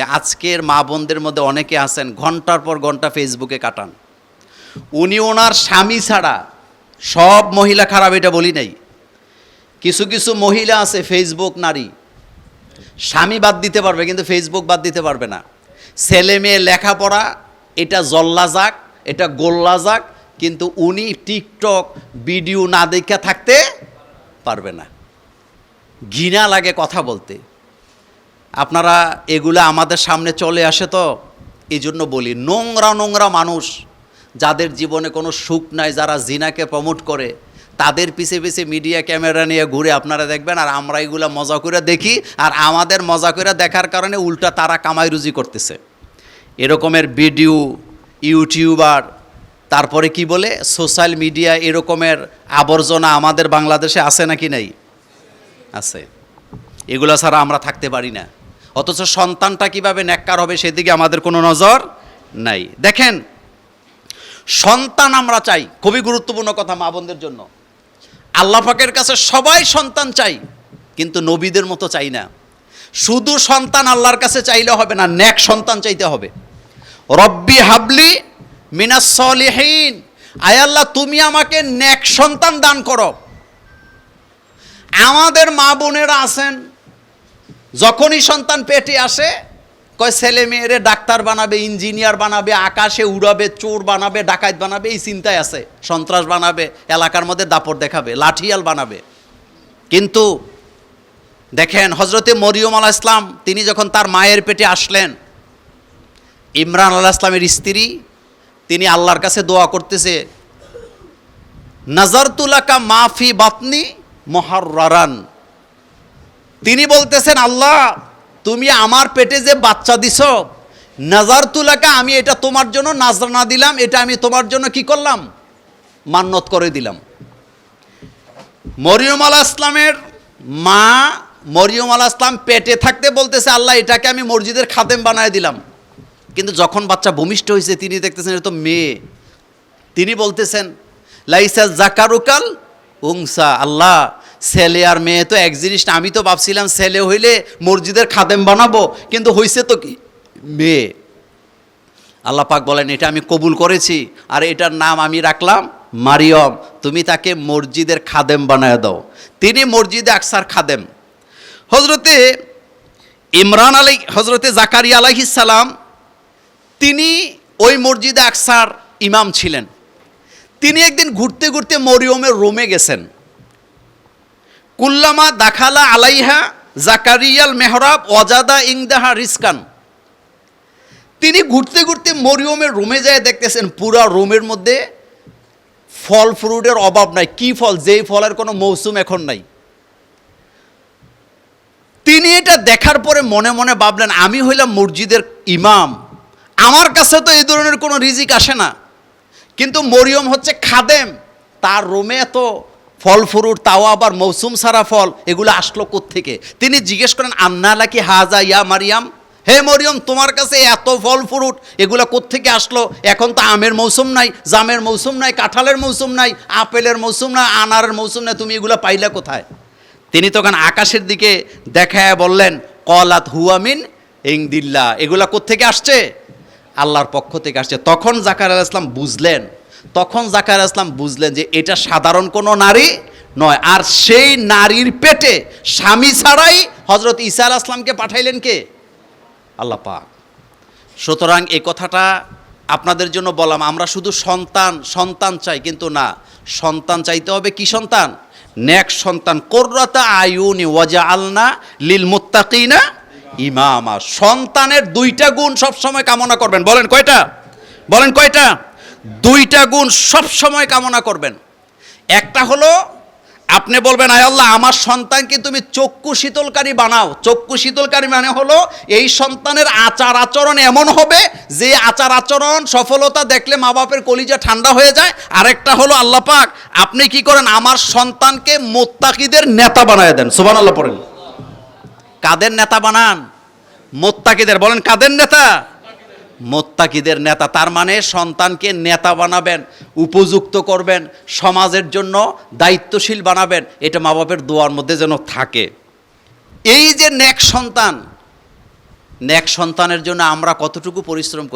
আজকের মা বোনদের মধ্যে অনেকে আছেন, ঘণ্টার পর ঘণ্টা ফেসবুকে কাটান। উনি ওনার স্বামী ছাড়া সব মহিলা খারাপ, এটা বলি নাই। কিছু কিছু মহিলা আছে ফেসবুক নারী। স্বামী বাদ দিতে পারবে, কিন্তু ফেসবুক বাদ দিতে পারবে না। ছেলে মেয়ে লেখাপড়া, এটা জল্লা যাক, এটা গোল্লা যাক, কিন্তু উনি টিকটক ভিডিও না দেখা থাকতে পারবে না। ঘৃণা লাগে কথা বলতে। আপনারা এগুলো আমাদের সামনে চলে আসে তো? এই জন্য বলি, নোংরা নোংরা মানুষ যাদের জীবনে কোনো সুখ নাই, যারা জিনাকে প্রমোট করে, তাদের পিছে পিছে মিডিয়া ক্যামেরা নিয়ে ঘুরে আপনারা দেখবেন, আর আমরা এগুলো মজা করে দেখি, আর আমাদের মজা করে দেখার কারণে উল্টা তারা কামাই রুজি করতেছে। এরকমের ভিডিও ইউটিউবার তারপরে কি বলে সোশ্যাল মিডিয়া এরকমের আবর্জনা আমাদের বাংলাদেশে আছে নাকি নাই? আছে। এগুলো ছাড়া আমরা থাকতে পারি না। অথচ সন্তানটা কীভাবে ন্যাক্কার হবে সেদিকে আমাদের কোনো নজর নাই। দেখেন, সন্তান আমরা চাই, খুবই গুরুত্বপূর্ণ কথা মা বোনদের জন্য। আল্লাহ পাকের কাছে সবাই সন্তান চাই, কিন্তু নবীদের মতো চাই না। শুধু সন্তান আল্লাহর কাছে চাইলে হবে না, ন্যাক সন্তান চাইতে হবে। রব্বি হাবলি মিনাস সলিহীন। আয় আল্লাহ, তুমি আমাকে ন্যাক সন্তান দান করো। আমাদের মা বোনেরা আছেন যখনই সন্তান পেটে আসে, কয় ছেলে মেয়েরে ডাক্তার বানাবে, ইঞ্জিনিয়ার বানাবে, আকাশে উড়াবে, চোর বানাবে, ডাকাত বানাবে, এই চিন্তায় আছে। সন্ত্রাস বানাবে, এলাকার মধ্যে দাপট দেখাবে, লাঠিয়াল বানাবে। কিন্তু দেখেন হজরতে মরিয়ম আলাহ ইসলাম তিনি যখন তার মায়ের পেটে আসলেন, ইমরান আল্লাহ ইসলামের স্ত্রী, তিনি আল্লাহর কাছে দোয়া করতেছে নাজারতুলাকা মাফি বাতনি মহারান তিনি বলতেছেন, আল্লাহ, তুমি আমার পেটে যে বাচ্চা দিছ, নাজার তুলাকা আমি এটা তোমার জন্য নাজরানা দিলাম, এটা আমি তোমার জন্য কি করলাম? মান্যত করে দিলাম। মরিয়ম আলাহ ইসলামের মা মরিয়ম আলাহ ইসলাম পেটে থাকতে বলতেছে, আল্লাহ, এটাকে আমি মসজিদের খাদেম বানায় দিলাম। কিন্তু যখন বাচ্চা ভূমিষ্ঠ হয়েছে, তিনি দেখতেছেন এটা তো মেয়ে। তিনি বলতেছেন, লাইসা জাকারুকাল উংসা, আল্লাহ ছেলে আর মেয়ে তো এক জিনিসটা আমি তো ভাবছিলাম ছেলে হইলে মসজিদের খাদেম বানাবো, কিন্তু হইছে তো কি? মেয়ে। আল্লাহ পাক বলেন, এটা আমি কবুল করেছি, আর এটার নাম আমি রাখলাম মারিয়ম। তুমি তাকে মসজিদের খাদেম বানায় দাও। তিনি মসজিদে আকসার খাদেম। হজরতে ইমরান আলাই হজরতে জাকারিয়া আলাইহিস সালাম, তিনি ওই মসজিদে আকসার ইমাম ছিলেন। তিনি একদিন ঘুরতে ঘুরতে মরিয়মের রোমে গেছেন। কুল্লামা দাখালা আলাইহা জাকারিয়াল মেহরাব অজাদা ইংদাহা রিসকান তিনি ঘুরতে ঘুরতে মরিয়মের রুমে যায় দেখতেছেন পুরা রুমের মধ্যে ফল ফ্রুটের অভাব নাই। কি ফল? যেই ফলের কোনো মৌসুম এখন নাই। তিনি এটা দেখার পরে মনে মনে ভাবলেন, আমি হইলাম মসজিদের ইমাম। আমার কাছে তো এই ধরনের কোনো রিজিক আসে না। কিন্তু মরিয়ম হচ্ছে খাদেম। তার রোমে এত ফল, ফ্রুট তাও আবার মৌসুম সারা ফল, এগুলো আসলো থেকে তিনি জিজ্ঞেস করেন আন্না লাকি হাজা ইয়া মারিয়াম? হে মরিয়ম, তোমার কাছে এত ফল, ফ্রুট, এগুলো থেকে আসলো? এখন তো আমের মৌসুম নাই, জামের মৌসুম নাই, কাঁঠালের মৌসুম নাই, আপেলের মৌসুম নাই আনারের মৌসুম নাই তুমি এগুলো পাইলে কোথায়? তিনি তখন আকাশের দিকে দেখায় বললেন, কলাত হুয়ামিন ইংদিল্লা এগুলা থেকে আসছে? আল্লাহর পক্ষ থেকে আসছে। তখন জাকার আল ইসলাম বুঝলেন তখন জাকার ইসলাম বুঝলেন যে এটা সাধারণ কোনো নারী নয়। আর সেই নারীর পেটে স্বামী ছাড়াই হজরত ঈসা আল আসলামকে পাঠাইলেন কে? আল্লাহ পাক। সুতরাং এই কথাটা আপনাদের জন্য বললাম, আমরা শুধু সন্তান সন্তান চাই, কিন্তু না, সন্তান চাইতে হবে কি সন্তান? নেক সন্তান। কোর্রাতা আয়ুনি ওয়াজা আলনা লিল মুত্তাকিনা ইমামা। সন্তানের দুইটা গুণ সবসময় কামনা করবেন। বলেন কয়টা? বলেন কয়টা? দুইটা গুণ সব সময় কামনা করবেন। একটা হলো, আপনি বলবেন, আয় আল্লাহ, আমার সন্তানকে তুমি চক্ষু শীতলকারী বানাও। চক্ষু শীতলকারী মানে হলো, এই সন্তানের আচার আচরণ এমন হবে যে আচার আচরণ সফলতা দেখলে মা বাপের কলিজা ঠান্ডা হয়ে যায়। আরেকটা হলো, আল্লাহ পাক, আপনি কি করেন? আমার সন্তানকে মোত্তাকিদের নেতা বানায় দেন। সুবান আল্লাহ পড়েন। কাদের নেতা বানান? মোত্তাকিদের। বলেন, কাদের নেতা? মোত্তাকিদের নেতা। তার মানে সন্তানকে নেতা বানাবেন, উপযুক্ত করবেন, সমাজের জন্য দায়িত্বশীল বানাবেন। এটা মা বাপের দোয়ার মধ্যে যেন থাকে। এই যে নেক সন্তান, নেক সন্তানের জন্য আমরা কতটুকু পরিশ্রম